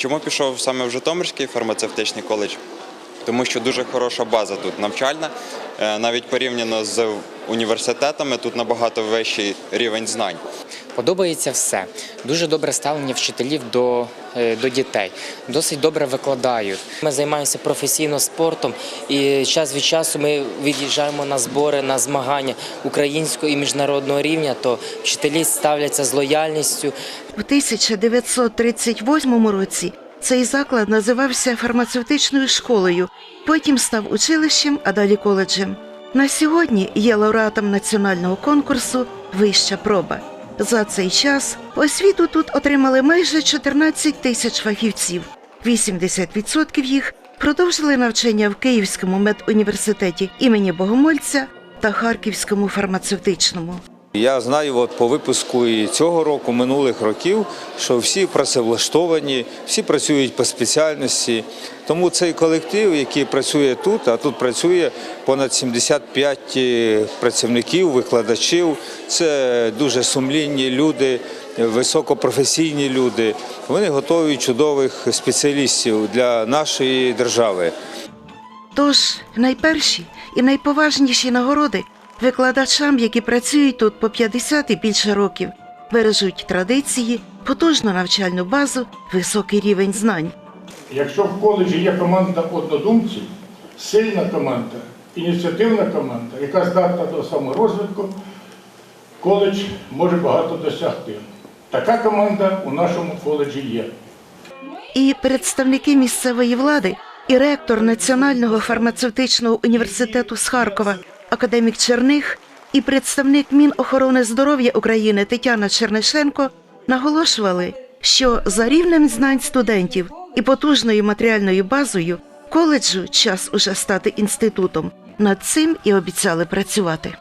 Чому пішов саме в Житомирський фармацевтичний коледж? Тому що дуже хороша база тут навчальна, Е, навіть порівняно з університетами, тут набагато вищий рівень знань. Подобається все. Дуже добре ставлення вчителів до, е, до дітей. Досить добре викладають. Ми займаємося професійно спортом, і час від часу ми від'їжджаємо на збори, на змагання українського і міжнародного рівня. То вчителі ставляться з лояльністю. В 1938 році цей заклад називався фармацевтичною школою, потім став училищем, а далі коледжем. На сьогодні є лауреатом національного конкурсу Вища проба. За цей час освіту тут отримали майже 14 тисяч фахівців. 80% їх продовжили навчання в Київському медуніверситеті імені Богомольця та Харківському фармацевтичному. Я знаю от по випуску і цього року, минулих років, що всі працевлаштовані, всі працюють по спеціальності. Тому цей колектив, який працює тут, а тут працює понад 75 працівників, викладачів. Це дуже сумлінні люди, високопрофесійні люди. Вони готують чудових спеціалістів для нашої держави. Тож найперші і найповажніші нагороди викладачам, які працюють тут по 50 і більше років, бережуть традиції, потужну навчальну базу, високий рівень знань. Якщо в коледжі є команда однодумців, сильна команда, ініціативна команда, яка здатна до саморозвитку, коледж може багато досягти. Така команда у нашому коледжі є. І представники місцевої влади, і ректор Національного фармацевтичного університету з Харкова, академік Черних, і представник Мінохорони здоров'я України Тетяна Чернишенко наголошували, що за рівнем знань студентів і потужною матеріальною базою коледжу час уже стати інститутом. Над цим і обіцяли працювати.